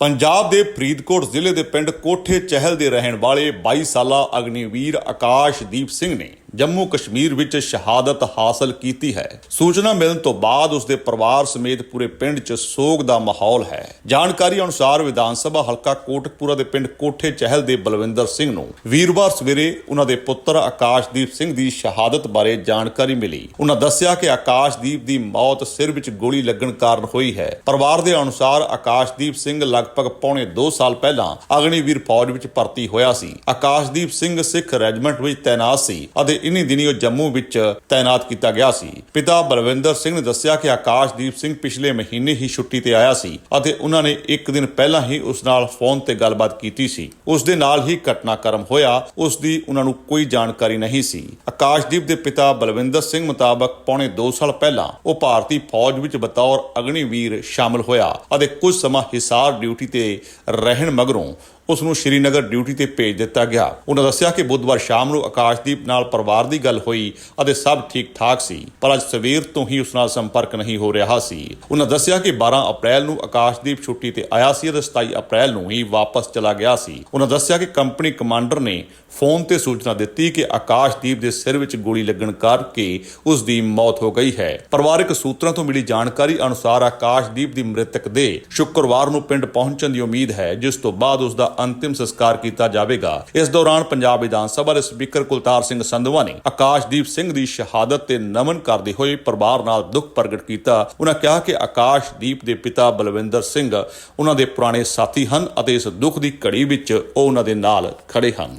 ਪੰਜਾਬ ਦੇ ਫਰੀਦਕੋਟ ਜ਼ਿਲ੍ਹੇ ਦੇ ਪਿੰਡ ਕੋਠੇ ਚਹਿਲ ਦੇ ਰਹਿਣ ਵਾਲੇ 22 ਸਾਲਾ ਅਗਨੀਵੀਰ ਆਕਾਸ਼ਦੀਪ ਸਿੰਘ ਨੇ ਜੰਮੂ ਕਸ਼ਮੀਰ ਵਿੱਚ ਸ਼ਹਾਦਤ ਹਾਸਲ ਕੀਤੀ ਹੈ। ਸੂਚਨਾ ਮਿਲਣ ਤੋਂ ਬਾਅਦ ਉਸ ਦੇ ਪਰਿਵਾਰ ਸਮੇਤ ਪੂਰੇ ਪਿੰਡ 'ਚ ਸੋਗ ਦਾ ਮਾਹੌਲ ਹੈ। ਜਾਣਕਾਰੀ ਅਨੁਸਾਰ ਵਿਧਾਨ ਸਭਾ ਹਲਕਾ ਕੋਟਕਪੂਰਾ ਦੇ ਪਿੰਡ ਕੋਠੇ ਚਹਿਲ ਦੇ ਬਲਵਿੰਦਰ ਸਿੰਘ ਨੂੰ ਵੀਰਵਾਰ ਸਵੇਰੇ ਉਹਨਾਂ ਦੇ ਪੁੱਤਰ ਆਕਾਸ਼ਦੀਪ ਸਿੰਘ ਦੀ ਸ਼ਹਾਦਤ ਬਾਰੇ ਜਾਣਕਾਰੀ ਮਿਲੀ। ਉਹਨਾਂ ਦੱਸਿਆ ਕਿ ਆਕਾਸ਼ਦੀਪ ਦੀ ਮੌਤ ਸਿਰ ਵਿੱਚ ਗੋਲੀ ਲੱਗਣ ਕਾਰਨ ਹੋਈ ਹੈ। ਪਰਿਵਾਰ ਦੇ ਅਨੁਸਾਰ ਆਕਾਸ਼ਦੀਪ ਸਿੰਘ ਲਗਭਗ ਪੌਣੇ 2 ਸਾਲ ਪਹਿਲਾਂ ਅਗਨੀਵੀਰ ਫੌਜ ਵਿੱਚ ਭਰਤੀ ਹੋਇਆ ਸੀ। ਆਕਾਸ਼ਦੀਪ ਸਿੰਘ ਸਿੱਖ ਰੈਜੀਮੈਂਟ ਵਿੱਚ ਤੈਨਾਤ ਸੀ ਅਤੇ ਇਨੀ ਦਿਨੀ ਉਹ ਜੰਮੂ ਵਿੱਚ ਤਾਇਨਾਤ ਕੀਤਾ ਗਿਆ ਸੀ। ਪਿਤਾ ਬਲਵਿੰਦਰ ਸਿੰਘ ਨੇ ਦੱਸਿਆ ਕਿ ਆਕਾਸ਼ਦੀਪ ਸਿੰਘ ਪਿਛਲੇ ਮਹੀਨੇ ਹੀ ਛੁੱਟੀ ਤੇ ਆਇਆ ਸੀ ਅਤੇ ਉਹਨਾਂ ਨੇ ਇੱਕ ਦਿਨ ਪਹਿਲਾਂ ਹੀ ਉਸ ਨਾਲ ਫੋਨ ਤੇ ਗੱਲਬਾਤ ਕੀਤੀ ਸੀ। ਉਸ ਦੇ ਨਾਲ ਹੀ ਘਟਨਾਕ੍ਰਮ ਹੋਇਆ, ਉਸ ਦੀ ਉਹਨਾਂ ਨੂੰ ਕੋਈ ਜਾਣਕਾਰੀ ਨਹੀਂ ਸੀ। ਆਕਾਸ਼ਦੀਪ ਦੇ ਪਿਤਾ ਬਲਵਿੰਦਰ ਸਿੰਘ ਮੁਤਾਬਕ ਪੌਣੇ 2 ਸਾਲ ਪਹਿਲਾਂ ਉਹ ਭਾਰਤੀ ਫੌਜ ਵਿੱਚ ਬਤੌਰ ਅਗਨੀਵੀਰ ਸ਼ਾਮਲ ਹੋਇਆ ਅਤੇ ਕੁਝ ਸਮਾਂ ਹਿਸਾਰ ਡਿਊਟੀ ਤੇ ਰਹਿਣ ਮਗਰੋਂ ਉਸ ਨੂੰ ਸ਼੍ਰੀਨਗਰ ਡਿਊਟੀ ਤੇ ਭੇਜ ਦਿੱਤਾ ਗਿਆ। ਉਹਨਾਂ ਦੱਸਿਆ ਕਿ ਬੁੱਧਵਾਰ ਸ਼ਾਮ ਨੂੰ ਆਕਾਸ਼ਦੀਪ ਨਾਲ ਪਰਿਵਾਰ ਦੀ ਗੱਲ ਹੋਈ ਅਤੇ ਸਭ ਠੀਕ ਠਾਕ ਸੀ, ਪਰ ਅੱਜ ਸਵੇਰ ਤੋਂ ਹੀ ਉਸ ਨਾਲ ਸੰਪਰਕ ਨਹੀਂ ਹੋ ਰਿਹਾ ਸੀ। ਉਹਨਾਂ ਦੱਸਿਆ ਕਿ 12 ਅਪ੍ਰੈਲ ਨੂੰ ਆਕਾਸ਼ਦੀਪ ਛੁੱਟੀ ਤੇ ਆਇਆ ਸੀ ਅਤੇ 27 ਅਪ੍ਰੈਲ ਨੂੰ ਹੀ ਵਾਪਸ ਚਲਾ ਗਿਆ ਸੀ। ਉਹਨਾਂ ਦੱਸਿਆ ਕਿ ਕੰਪਨੀ ਕਮਾਂਡਰ ਨੇ ਫੋਨ ਤੇ ਸੂਚਨਾ ਦਿੱਤੀ ਕਿ ਆਕਾਸ਼ਦੀਪ ਦੇ ਸਿਰ ਵਿੱਚ ਗੋਲੀ ਲੱਗਣ ਕਰਕੇ ਉਸ ਦੀ ਮੌਤ ਹੋ ਗਈ ਹੈ। ਪਰਿਵਾਰਕ ਸੂਤਰਾਂ ਤੋਂ ਮਿਲੀ ਜਾਣਕਾਰੀ ਅਨੁਸਾਰ ਆਕਾਸ਼ਦੀਪ ਦੀ ਮ੍ਰਿਤਕ ਦੇ ਸ਼ੁੱਕਰਵਾਰ ਨੂੰ ਪਿੰਡ ਪਹੁੰਚਣ ਦੀ ਉਮੀਦ ਹੈ, ਜਿਸ ਤੋਂ ਬਾਅਦ ਉਸ ਦਾ ਅੰਤਿਮ ਸੰਸਕਾਰ ਕੀਤਾ ਜਾਵੇਗਾ। ਇਸ ਦੌਰਾਨ ਪੰਜਾਬ ਵਿਧਾਨ ਸਭਾ ਦੇ ਸਪੀਕਰ ਕੁਲਤਾਰ ਸਿੰਘ ਸੰਧਵਾ ਨੇ ਆਕਾਸ਼ਦੀਪ ਸਿੰਘ ਦੀ ਸ਼ਹਾਦਤ ਤੇ ਨਮਨ ਕਰਦੇ ਹੋਏ ਪਰਿਵਾਰ ਨਾਲ ਦੁੱਖ ਪ੍ਰਗਟ ਕੀਤਾ। ਉਹਨਾਂ ਕਿਹਾ ਕਿ ਆਕਾਸ਼ਦੀਪ ਦੇ ਪਿਤਾ ਬਲਵਿੰਦਰ ਸਿੰਘ ਉਹਨਾਂ ਦੇ ਪੁਰਾਣੇ ਸਾਥੀ ਹਨ ਅਤੇ ਇਸ ਦੁੱਖ ਦੀ ਘੜੀ ਵਿੱਚ ਉਹ ਉਹਨਾਂ ਦੇ ਨਾਲ ਖੜੇ ਹਨ।